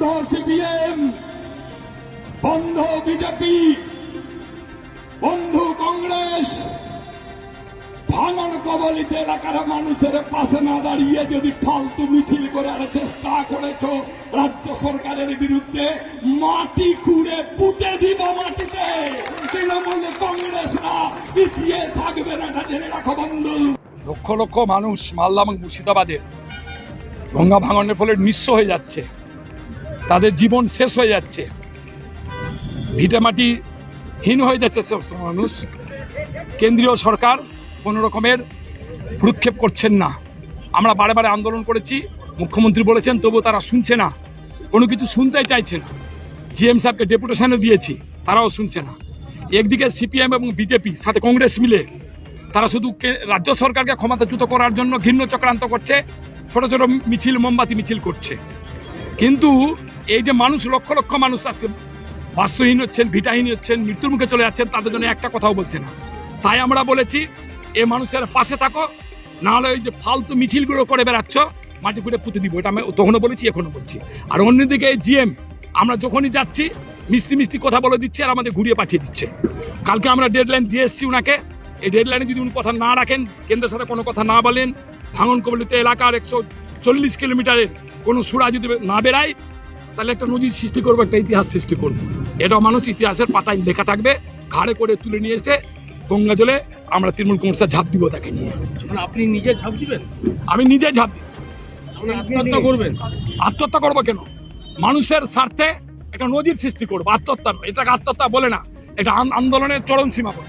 বন্ধ সিপিএম, বন্ধ বিজেপি, বন্ধু কংগ্রেস, ভাঙন কবলিত এলাকার মানুষের পাশে না দাঁড়িয়ে যদি ফালতু মিছিল করার চেষ্টা করেছ রাজ্য সরকারের বিরুদ্ধে, মাটি খুঁড়ে পুঁতে দিব মাটিতে। তৃণমূল কংগ্রেসরা পিছিয়ে থাকবে না জেনে রাখো বন্ধু। লক্ষ লক্ষ মানুষ মালদা এবং মুর্শিদাবাদে গঙ্গা ভাঙনের ফলে নিঃস্ব হয়ে যাচ্ছে। তাদের জীবন শেষ হয়ে যাচ্ছে। ভিটামাটি হীন হয়ে যাচ্ছে মানুষ। কেন্দ্রীয় সরকার কোনো রকমের ভ্রুক্ষেপ করছেন না। আমরা বারে বারে আন্দোলন করেছি, মুখ্যমন্ত্রী বলেছেন তবু তারা শুনছে না। কোনো কিছু শুনতে চাইছে না। জিএম সাহেবকে ডেপুটেশনে দিয়েছি, তারাও শুনছে না। একদিকে সিপিএম এবং বিজেপি, সাথে কংগ্রেস মিলে, তারা শুধু রাজ্য সরকারকে ক্ষমতাচ্যুত করার জন্য ঘৃণ্য চক্রান্ত করছে, ছোট ছোট মিছিল, মোমবাতি মিছিল করছে। কিন্তু এই যে মানুষ, লক্ষ লক্ষ মানুষ আজকে বাস্তুহীন হচ্ছেন, ভিটাহীন হচ্ছেন, মৃত্যুর মুখে চলে যাচ্ছেন, তাদের জন্য একটা কথাও বলছে না। তাই আমরা বলেছি, এ মানুষের পাশে থাকো, না হলে ওই যে ফালতু মিছিলগুলো করে বেড়াচ্ছ, মাটি খুঁড়ে পুঁতে দিব। এটা আমি তখনও বলেছি এখনও বলছি। আর অন্যদিকে এই জিএম, আমরা যখনই যাচ্ছি, মিষ্টি মিষ্টি কথা বলে দিচ্ছে আর আমাদের ঘুরিয়ে পাঠিয়ে দিচ্ছে। কালকে আমরা ডেডলাইন দিয়ে এসেছি ওনাকে এই ডেডলাইনে যদি উনি কথা না রাখেন, কেন্দ্রের সাথে কোনো কথা না বলেন ভাঙন কবলিত এলাকার একশো চল্লিশ কিলোমিটারের কোনো সুরা যদি না বেরায় তাহলে একটা নদীর সৃষ্টি করব একটা ইতিহাস সৃষ্টি করব। এটাও মানুষ ইতিহাসের পাতায় লেখা থাকবে ঘাড়ে করে তুলে নিয়ে এসে গঙ্গা জলে আমরা তৃণমূল কংগ্রেসে ঝাঁপ দিব তাকে নিয়ে। মানে আপনি নিজে ঝাঁপ দিবেন? আমি নিজে ঝাঁপ আপনি আত্মহত্যা করবেন? আত্মহত্যা করব কেন? মানুষের স্বার্থে একটা নজির সৃষ্টি করব আত্মহত্যা। নয় এটাকে আত্মহত্যা বলে না এটা আন্দোলনের চরম সীমা বলে